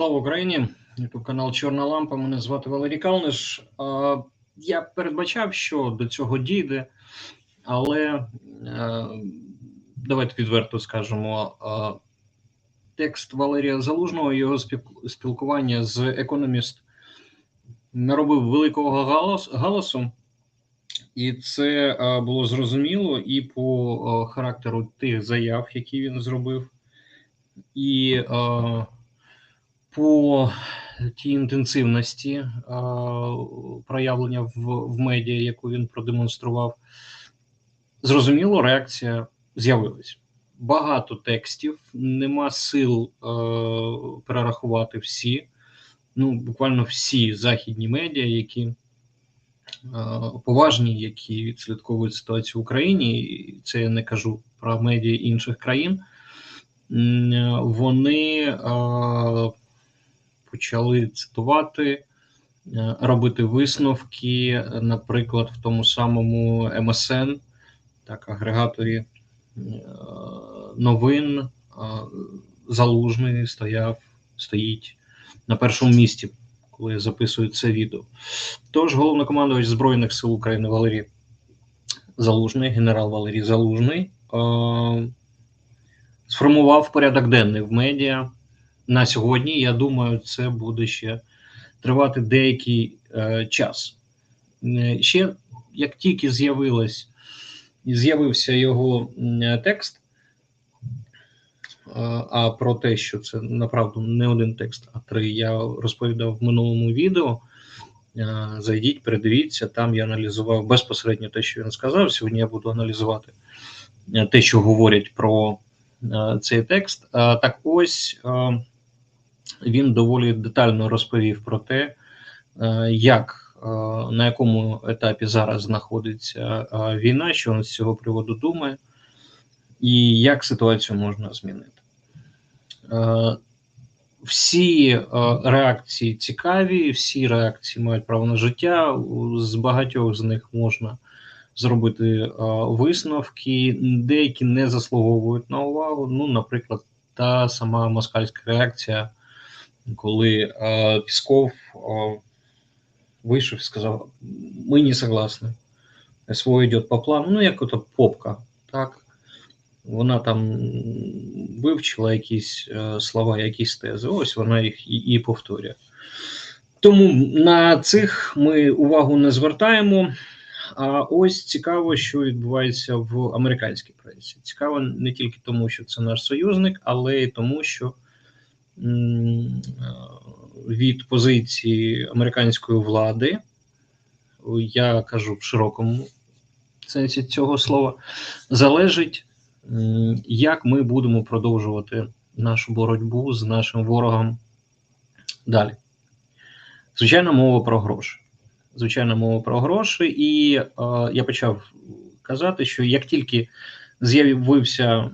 Слава Україні! Ютуб канал Чорна Лампа. Мене звати Валерій Калниш. Я передбачав, що до цього дійде, але е, давайте відверто скажемо. Текст Валерія Залужного, його спілкування з економіст наробив великого галасу, і це було зрозуміло і по характеру тих заяв, які він зробив, і по тій інтенсивності е, проявлення в, в медіа, яку він продемонстрував, зрозуміло, реакція з'явилась. Багато текстів, нема сил е, перерахувати всі, ну буквально всі західні медіа, які е, поважні, які відслідковують ситуацію в Україні, і це я не кажу про медіа інших країн. Вони е, почали цитувати, е, робити висновки, наприклад, в тому самому МСН, так, агрегаторі е, новин е, залужний стояв, стоїть на першому місці, коли я записую це відео. Тож головнокомандувач Збройних сил України Валерій Залужний, генерал Валерій Залужний, сформував порядок денний в медіа на сьогодні. Я думаю, це буде ще тривати деякий е, час. Е, Ще як тільки з'явилось, з'явився його текст, е, а про те, що це направду не один текст, а три, я розповідав в минулому відео. Е, Зайдіть, передивіться, там я аналізував безпосередньо те, що він сказав. Сьогодні я буду аналізувати те, що говорять про цей текст. Так ось він доволі детально розповів про те, е, як е, на якому етапі зараз знаходиться е, війна, що він з цього приводу думає, і як ситуацію можна змінити. Всі реакції цікаві, всі реакції мають право на життя. З багатьох з них можна зробити висновки, деякі не заслуговують на увагу. Ну, наприклад, та сама москальська реакція, коли е, Пісков е, вийшов і сказав: Ми не согласны. СВО йде по плану. Ну, як ото попка, так? Вона там вивчила якісь е, слова, якісь тези. Ось вона їх і, і повторює. Тому на цих ми увагу не звертаємо. А ось цікаво, що відбувається в американській пресі. Цікаво не тільки тому, що це наш союзник, але й тому, що від позиції американської влади, я кажу в широкому сенсі цього слова, залежить, як ми будемо продовжувати нашу боротьбу з нашим ворогом далі. Звичайно, мова про гроші. Звичайно, мова про гроші, і е, я почав казати, що як тільки з'явився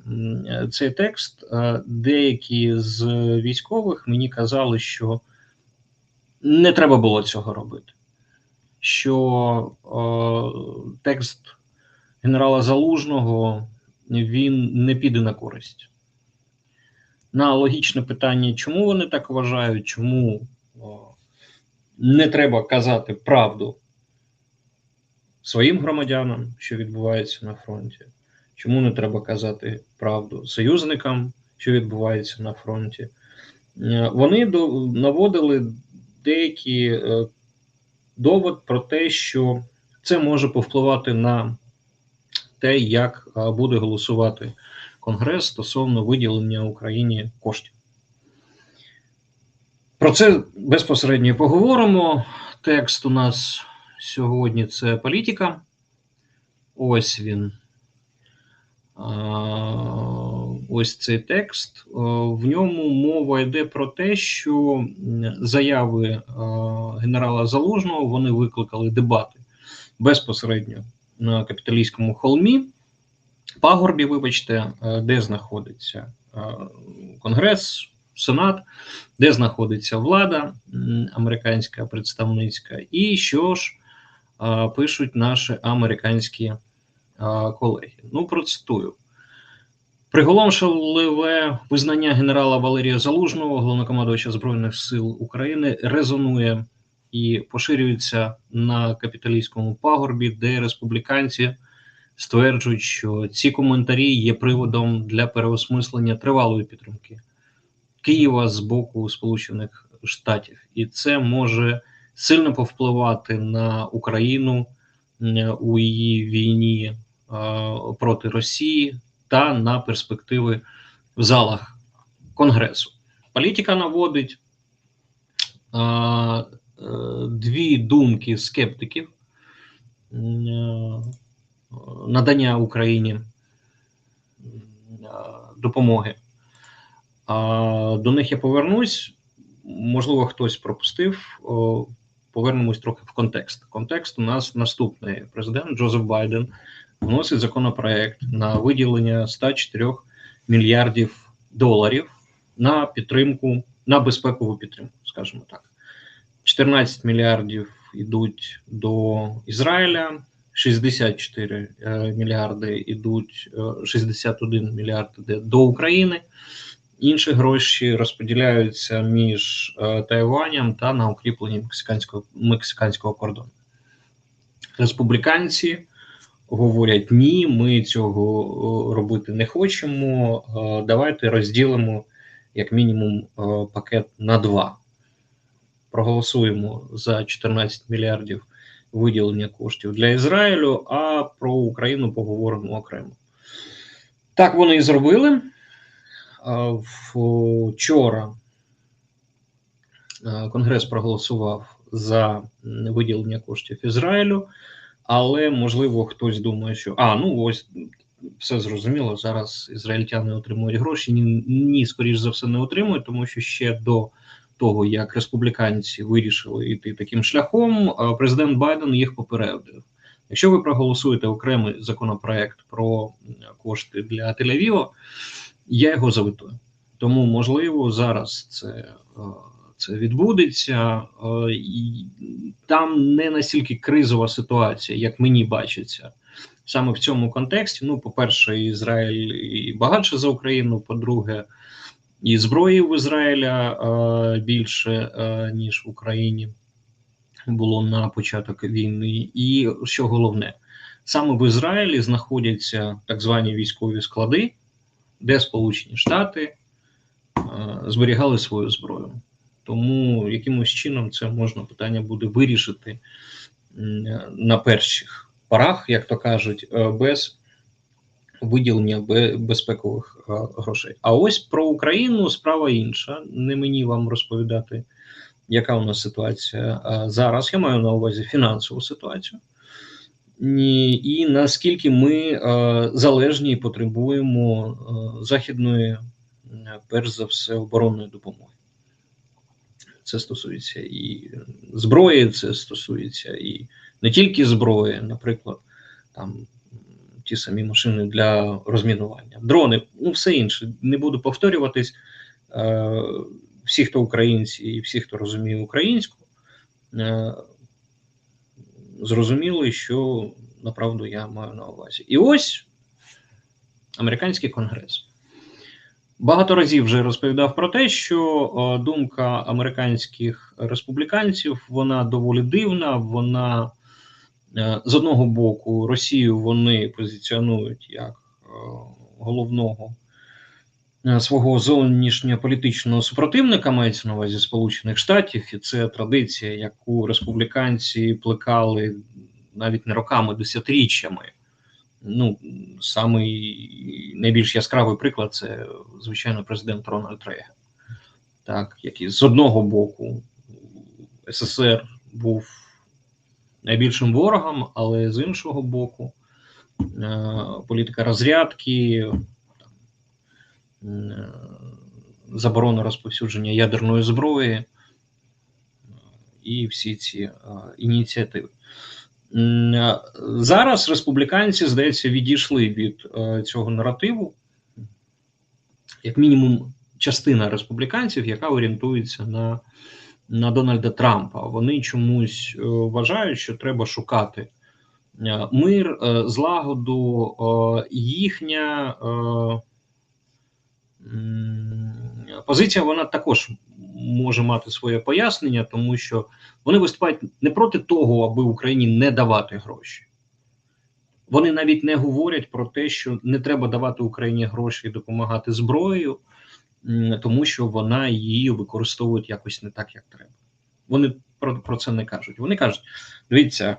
цей текст, е, деякі з військових мені казали, що не треба було цього робити. Що е, текст генерала Залужного він не піде на користь. На логічне питання, чому вони так вважають, чому о, не треба казати правду своїм громадянам, що відбувається на фронті. Чому не треба казати правду союзникам, що відбувається на фронті? Е, Вони наводили деякі е, довод про те, що це може повпливати на те, як е, буде голосувати Конгрес стосовно виділення Україні коштів. Про це безпосередньо поговоримо. Текст у нас сьогодні це політика. Ось він. Ось цей текст. В ньому мова йде про те, що заяви генерала Залужного вони викликали дебати безпосередньо на капіталійському холмі, пагорбі, вибачте, де знаходиться Конгрес, Сенат, де знаходиться влада американська представницька, і що ж пишуть наші американські колеги. Ну, процитую. Приголомшливе визнання генерала Валерія Залужного, головнокомандувача Збройних сил України, резонує і поширюється на капіталійському пагорбі, де республіканці стверджують, що ці коментарі є приводом для переосмислення тривалої підтримки Києва з боку Сполучених Штатів, і це може сильно повпливати на Україну у її війні проти Росії та на перспективи в залах Конгресу. Політика наводить е, е, дві думки скептиків надання Україні допомоги. До них я повернусь. Можливо, хтось пропустив. Повернемось трохи в контекст. Контекст у нас наступний: президент Джозеф Байден вносить законопроект на виділення 104 мільярдів доларів на підтримку, на безпекову підтримку, скажімо так. 14 мільярдів йдуть до Ізраїля, 64 е, мільярди йдуть, 61 е, мільярд йде до України. Інші гроші розподіляються між е, Тайванем та на укріплення мексиканського мексиканського кордону. Республіканці говорять: ні, ми цього робити не хочемо. Давайте розділимо як мінімум пакет на два. Проголосуємо за 14 мільярдів виділення коштів для Ізраїлю, а про Україну поговоримо окремо. Так вони і зробили. Вчора Конгрес проголосував за виділення коштів Ізраїлю, але можливо хтось думає, що а ну ось все зрозуміло. Зараз ізраїльтяни отримують гроші. Ні, ні, скоріш за все, не отримують, тому що ще до того, як республіканці вирішили йти таким шляхом, президент Байден їх попередив. Якщо ви проголосуєте окремий законопроект про кошти для Тель-Авіва, я його завитую. Тому можливо зараз це це відбудеться, і там не настільки кризова ситуація, як мені бачиться. Саме в цьому контексті. Ну, по-перше, Ізраїль і багатше за Україну. По-друге, і зброї в Ізраїля е, більше е, ніж в Україні було на початок війни. І що головне, саме в Ізраїлі знаходяться так звані військові склади, де Сполучені Штати е, зберігали свою зброю. Тому якимось чином це можна питання буде вирішити на перших порах, як то кажуть, без виділення безпекових е, грошей. А ось про Україну справа інша. Не мені вам розповідати, яка у нас ситуація зараз. Я маю на увазі фінансову ситуацію. І наскільки ми е, залежні і потребуємо е, західної, перш за все, оборонної допомоги. Це стосується і зброї, це стосується і не тільки зброї, наприклад, там ті самі машини для розмінування, дрони, ну все інше. Не буду повторюватись. Е, всі, хто українці, і всі, хто розуміє українську, е, зрозуміли, що направду я маю на увазі. І ось американський конгрес. Багато разів вже розповідав про те, що е, думка американських республіканців вона доволі дивна, вона Е, з одного боку, Росію вони позиціонують як е, головного свого зовнішньополітичного супротивника, мається на увазі Сполучених Штатів, і це традиція, яку республіканці плекали навіть не роками, десятиріччями. Ну, самий найбільш яскравий приклад це, звичайно, президент Рональд Рейган. Так, який з одного боку СССР був найбільшим ворогом, але з іншого боку, е, політика розрядки, е, заборона розповсюдження ядерної зброї е, і всі ці ініціативи. Зараз республіканці, здається, відійшли від цього наративу, як мінімум, частина республіканців, яка орієнтується на на Дональда Трампа. Вони чомусь е, вважають, що треба шукати е, мир, е, злагоду, їхня позиція вона також може мати своє пояснення, тому що вони виступають не проти того, аби Україні не давати гроші. Вони навіть не говорять про те, що не треба давати Україні гроші і допомагати зброєю, тому що вона її використовує якось не так, як треба. Вони про, про це не кажуть. Вони кажуть: дивіться,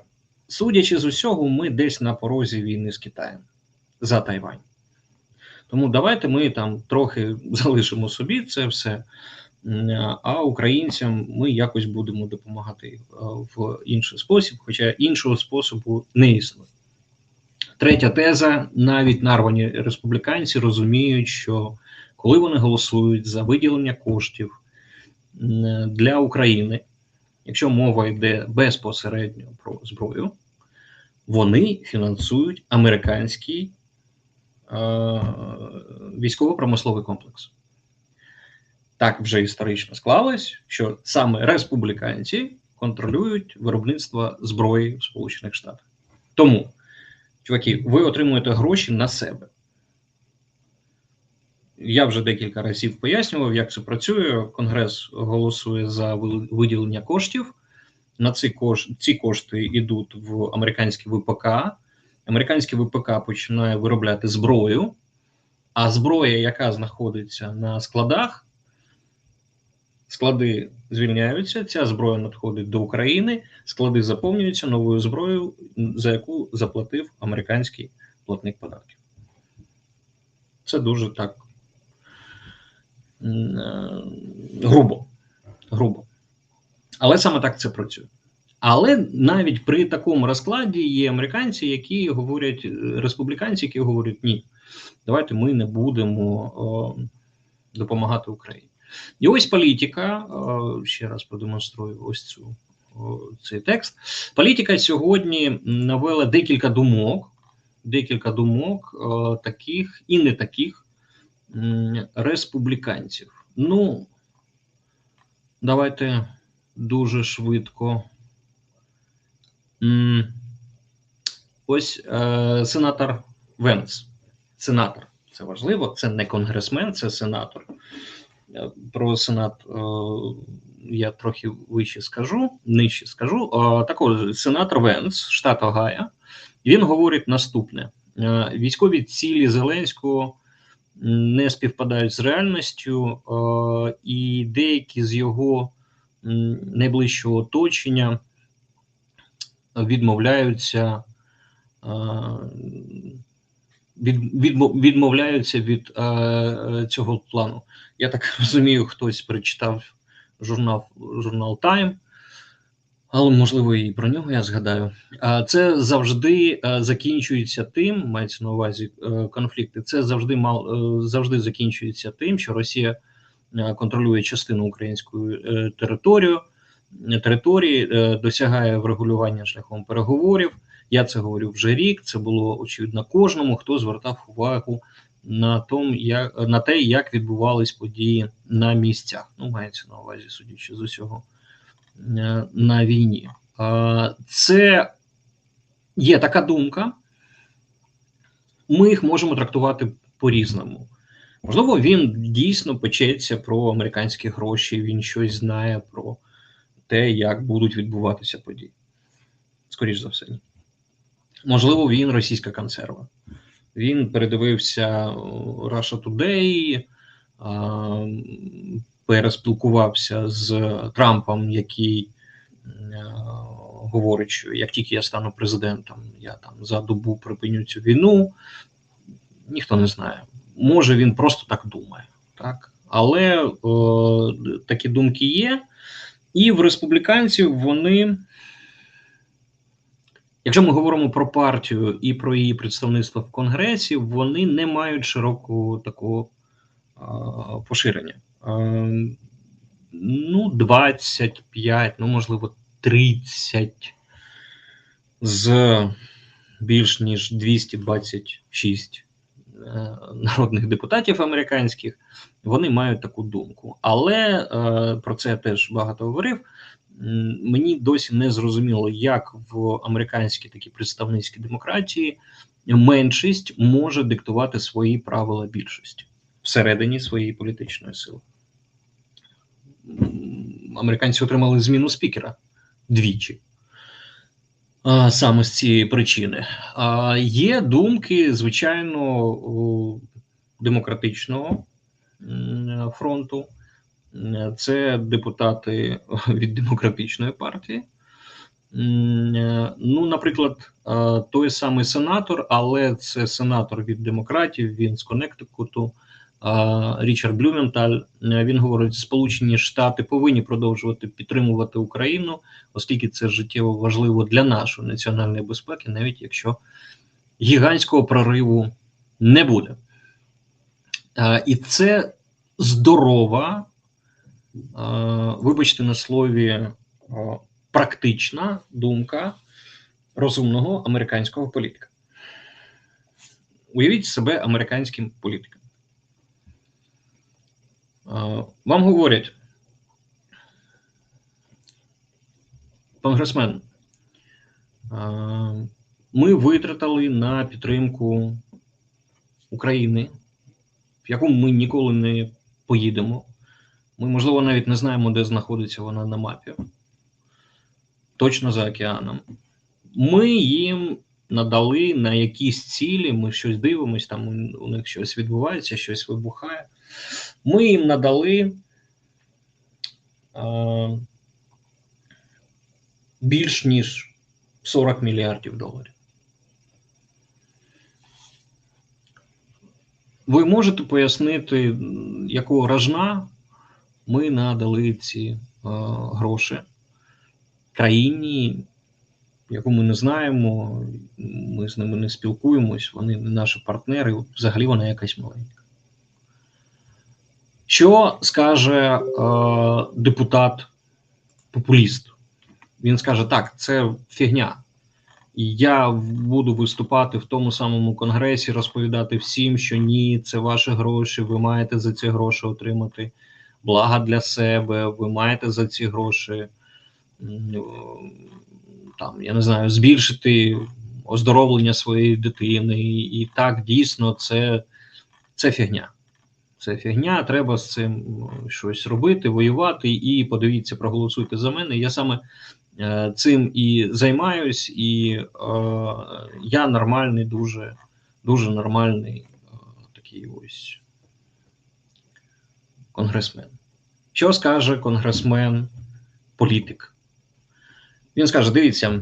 судячи з усього, ми десь на порозі війни з Китаєм за Тайвань. Тому давайте ми там трохи залишимо собі це все, а українцям ми якось будемо допомагати е, в інший спосіб, хоча іншого способу не існує. Третя теза: навіть нарвані республіканці розуміють, що коли вони голосують за виділення коштів для України, якщо мова йде безпосередньо про зброю, вони фінансують американський е, військово-промисловий комплекс. Так вже історично склалось, що саме республіканці контролюють виробництво зброї в Сполучених Штатах. Тому, чуваки, ви отримуєте гроші на себе. Я вже декілька разів пояснював, як це працює. Конгрес голосує за виділення коштів. На ці кошти ці кошти йдуть в американський ВПК. Американський ВПК починає виробляти зброю, а зброя, яка знаходиться на складах, склади звільняються. Ця зброя надходить до України, склади заповнюються новою зброєю, за яку заплатив американський платник податків. Це дуже так е, грубо. грубо. Але саме так це працює. Але навіть при такому розкладі є американці, які говорять, е, республіканці, які говорять, ні, давайте ми не будемо о, допомагати Україні. І ось політика, ще раз продемонструю ось цю цей текст. Політика сьогодні навела декілька думок, декілька думок таких і не таких республіканців. Ну, давайте дуже швидко. Ось е, сенатор Венц. Сенатор. Це важливо, це не конгресмен, це сенатор. Е, про сенат е, я трохи вище скажу, нижче скажу. Також сенатор Венц, штат Огайо, він говорить наступне: е, військові цілі Зеленського не співпадають з реальністю, і деякі з його найближчого оточення відмовляються від, від, відмовляються від е, цього плану. Я так розумію, хтось прочитав журнал журнал Time, але можливо і про нього я згадаю. Це завжди е, закінчується тим, мається на увазі е, конфлікти. Це завжди мал е, завжди закінчується тим, що Росія контролює частину української території території, досягає врегулювання шляхом переговорів. Я це говорю вже рік. Це було очевидно кожному, хто звертав увагу на том, як на те, як відбувались події на місцях. Ну, мається на увазі, судячи з усього е, на війні. Це є така думка. Ми їх можемо трактувати по-різному. Можливо, він дійсно печеться про американські гроші, він щось знає про те, як будуть відбуватися події. Скоріше за все, ні. Можливо, він російська консерва. Він передивився Russia Today, переспілкувався з Трампом, який говорить, що як тільки я стану президентом, я там за добу припиню цю війну. Ніхто не знає. Може він просто так думає, так? Але о, такі думки є. І в республіканців вони, якщо ми говоримо про партію і про її представництво в Конгресі, вони не мають широкого такого а, поширення. А, ну, 25, ну, можливо, 30 з більш ніж 226 Е, народних депутатів американських, вони мають таку думку. Але е, про це теж багато говорив. Мені досі не зрозуміло, як в американській такій представницькій демократії меншість може диктувати свої правила більшості. всередині своєї політичної сили. Американці отримали зміну спікера двічі. Саме з цієї причини. Є думки, звичайно, демократичного фронту. Це депутати від демократичної партії. Ну, наприклад, той самий сенатор, але це сенатор від демократів, він з Коннектикуту, Річард Блюменталь. Він говорить: Сполучені Штати повинні продовжувати підтримувати Україну, оскільки це життєво важливо для нашої національної безпеки, навіть якщо гігантського прориву не буде. І це здорова, вибачте на слові, практична думка розумного американського політика. Уявіть себе американським політиком. Вам говорять, конгресмен, ми витратили на підтримку України, в яку ми ніколи не поїдемо. Ми, можливо, навіть не знаємо, де знаходиться вона на мапі. Точно за океаном. Ми їм надали на якісь цілі, ми щось дивимося, там у них щось відбувається, щось вибухає. Ми їм надали е, більш ніж 40 мільярдів доларів. Ви можете пояснити, якого ражна ми надали ці е, гроші країні, яку ми не знаємо, ми з ними не спілкуємось, вони не наші партнери, взагалі вона якась маленька. Що скаже е, депутат-популіст? Він скаже: так, це фігня. І я буду виступати в тому самому конгресі, розповідати всім, що ні, це ваші гроші, ви маєте за ці гроші отримати блага для себе, ви маєте за ці гроші там, я не знаю, збільшити оздоровлення своєї дитини. І так дійсно це, це фігня. Це фігня, треба з цим щось робити, воювати. І подивіться, проголосуйте за мене. Я саме е, цим і займаюсь, і е, я нормальний, дуже дуже нормальний е, такий ось конгресмен. Що скаже конгресмен, політик? Він скаже: дивіться.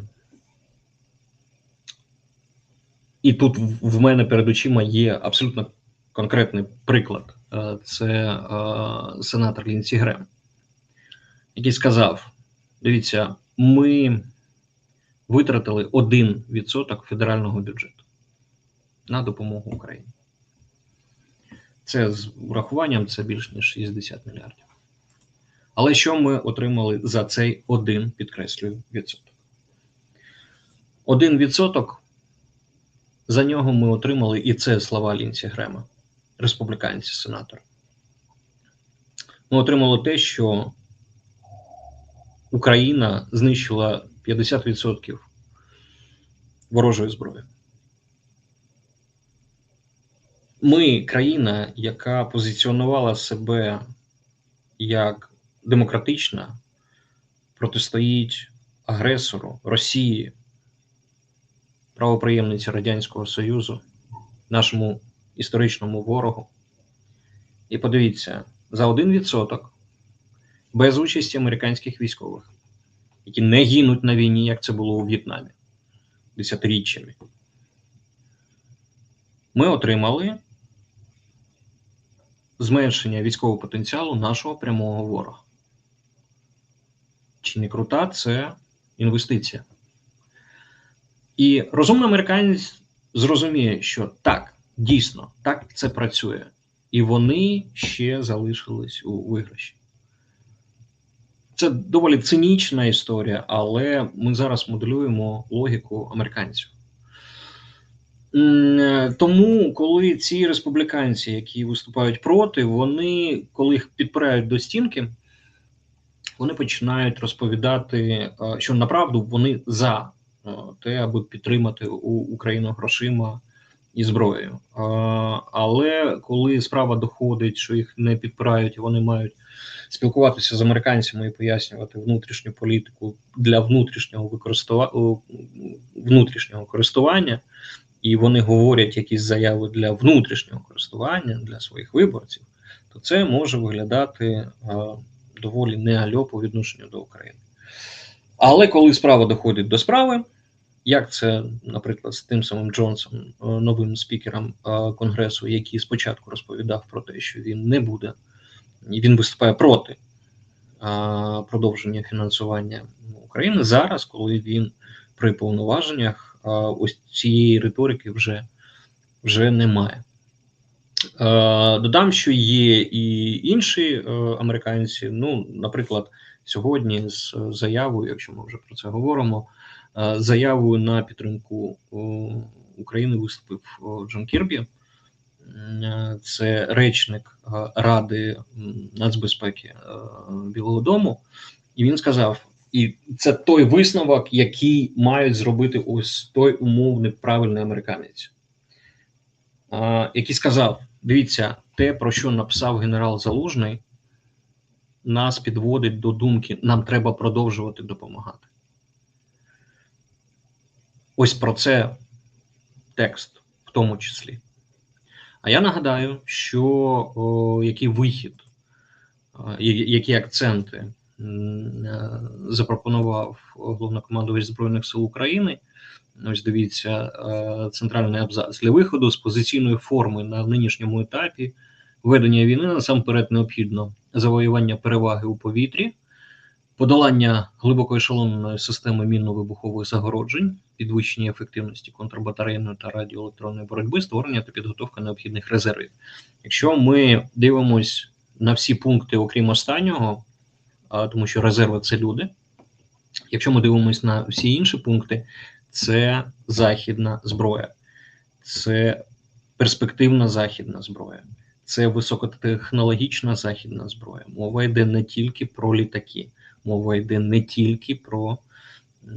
І тут в мене перед очима є абсолютно конкретний приклад. Е, це е, сенатор Лінсі Грем, який сказав: дивіться, ми витратили 1% федерального бюджету на допомогу Україні. Це з урахуванням це більш ніж 60 мільярдів. Але що ми отримали за цей один, підкреслюю, відсоток? Один відсоток за нього ми отримали, і це слова Лінсі Грема, республіканці, сенатор. Ми отримали те, що Україна знищила 50% ворожої зброї. Ми країна, яка позиціонувала себе як демократична, протистоїть агресору Росії, правоприємниці Радянського Союзу, нашому історичному ворогу. І подивіться, за один відсоток без участі американських військових, які не гинуть на війні, як це було у В'єтнамі десятиріччями, ми отримали зменшення військового потенціалу нашого прямого ворога чи не крута, це інвестиція. І розумний американець зрозуміє, що так, дійсно, так це працює. І вони ще залишились у виграші. Це доволі цинічна історія, але ми зараз моделюємо логіку американців. Тому, коли ці республіканці, які виступають проти, вони, коли їх підпирають до стінки, вони починають розповідати, е, що направду вони за е, те, аби підтримати Україну грошима і зброєю. Але коли справа доходить, що їх не підпирають, вони мають спілкуватися з американцями і пояснювати внутрішню політику для внутрішнього використання внутрішнього користування, і вони говорять якісь заяви для внутрішнього користування для своїх виборців, то це може виглядати доволі неальо по відношенню до України. Але коли справа доходить до справи, як це, наприклад, з тим самим Джонсом, е, новим спікером е, Конгресу, який спочатку розповідав про те, що він не буде, він виступає проти е, продовження фінансування України зараз, коли він при повноваженнях ось цієї риторики вже, вже немає. Додам, що є і інші американці. Ну, наприклад, сьогодні з заявою, якщо ми вже про це говоримо, заявою на підтримку України виступив Джон Кірбі. Це речник Ради нацбезпеки Білого Дому, і він сказав: і це той висновок, який мають зробити ось той умовний правильний американець, який сказав: дивіться, те, про що написав генерал Залужний, нас підводить до думки, нам треба продовжувати допомагати. Ось про це текст в тому числі. А я нагадаю, що о, який вихід, о, які акценти запропонував головнокомандувач Збройних сил України. Ось дивіться, центральний абзац для виходу з позиційної форми на нинішньому етапі ведення війни насамперед необхідно завоювання переваги у повітрі, подолання глибокої ешелонної системи мінно-вибухових загороджень, підвищення ефективності контрбатарейної та радіоелектронної боротьби, створення та підготовка необхідних резервів. Якщо ми дивимось на всі пункти, окрім останнього, тому що резерви це люди. Якщо ми дивимося на всі інші пункти, це західна зброя, це перспективна західна зброя, це високотехнологічна західна зброя. Мова йде не тільки про літаки, мова йде не тільки про е,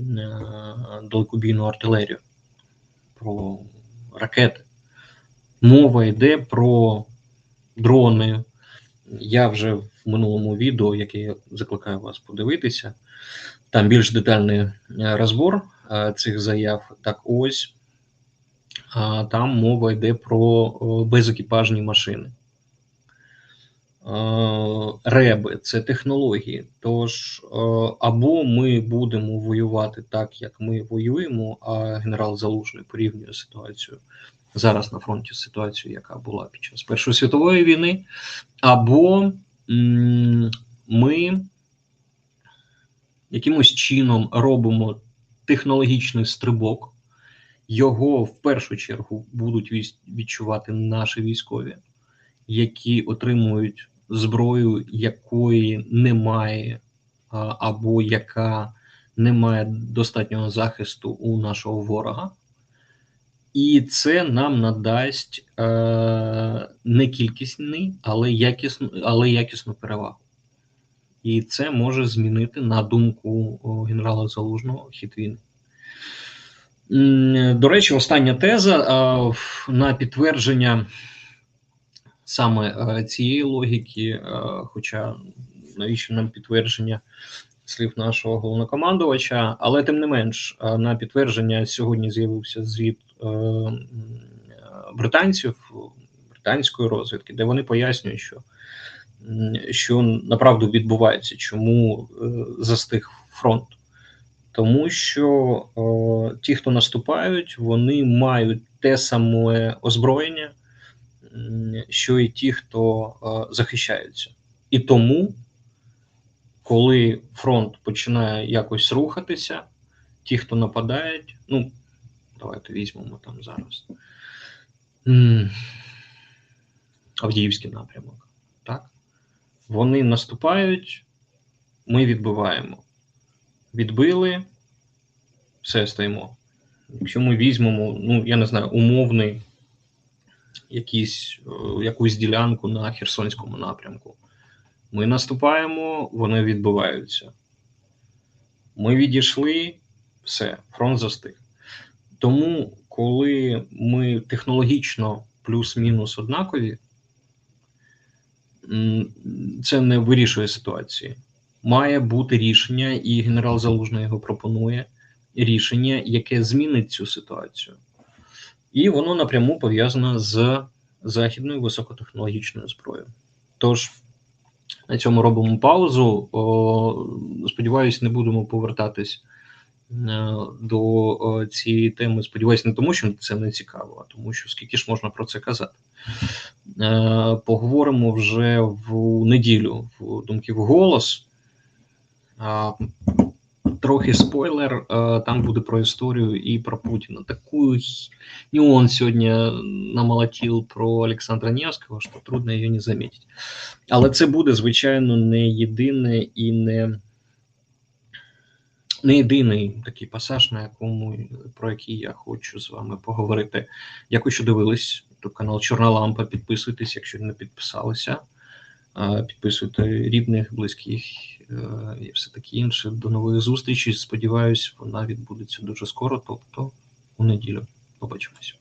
далекобійну артилерію, про ракети. Мова йде про дрони. Я вже в минулому відео, яке я закликаю вас подивитися, там більш детальний е, розбор е, цих заяв. Так ось там мова йде про безекіпажні машини. Е, реби, це технології. Тож е, або ми будемо воювати так, як ми воюємо, а генерал Залужний порівнює ситуацію зараз на фронті з ситуацією, яка була під час Першої світової війни, або ми якимось чином робимо технологічний стрибок, його в першу чергу будуть відчувати наші військові. Які отримують зброю, якої немає, або яка не має достатнього захисту у нашого ворога, і це нам надасть е, не кількісний, але якісну, але якісну перевагу. І це може змінити на думку генерала Залужного хід війни. До речі, остання теза на підтвердження саме е, цієї логіки, е, хоча навіщо нам підтвердження слів нашого головнокомандувача, але тим не менш, е, на підтвердження сьогодні з'явився звіт британців британської розвідки, де вони пояснюють, що що направду відбувається, чому застиг фронт. Тому що о, ті, хто наступають, вони мають те саме озброєння, що і ті, хто е, захищаються. І тому, коли фронт починає якось рухатися, ті, хто нападають, ну, давайте візьмемо там зараз Авдіївський напрямок, так? Вони наступають, ми відбиваємо. Відбили, все стоїмо. Якщо ми візьмемо, ну я не знаю, умовний якісь, е, якусь ділянку на Херсонському напрямку. Ми наступаємо, вони відбуваються. Ми відійшли, все, фронт застиг. Тому, коли ми технологічно плюс-мінус однакові, це не вирішує ситуації. Має бути рішення, і генерал Залужний його пропонує рішення, яке змінить цю ситуацію. І воно напряму пов'язане з західною високотехнологічною зброєю. Тож на цьому робимо паузу. О, сподіваюсь, не будемо повертатись е, до цієї теми. Сподіваюсь, не тому, що це не цікаво, а тому, що скільки ж можна про це казати. Е, Поговоримо вже в неділю в думки в голос. Трохи спойлер, е, там буде про історію і про Путіна. Таку нюанс сьогодні намолотів про Олександра Невського, що трудно її не замітити. Але це буде, звичайно, не єдине і не, не єдиний такий пасаж, на якому про який я хочу з вами поговорити. Дякую, що дивились. Тут канал Чорна Лампа. Підписуйтесь, якщо не підписалися. Підписуйте рідних, близьких е, і все таке інше. До нової зустрічі. Сподіваюсь, вона відбудеться дуже скоро, тобто у неділю. Побачимось.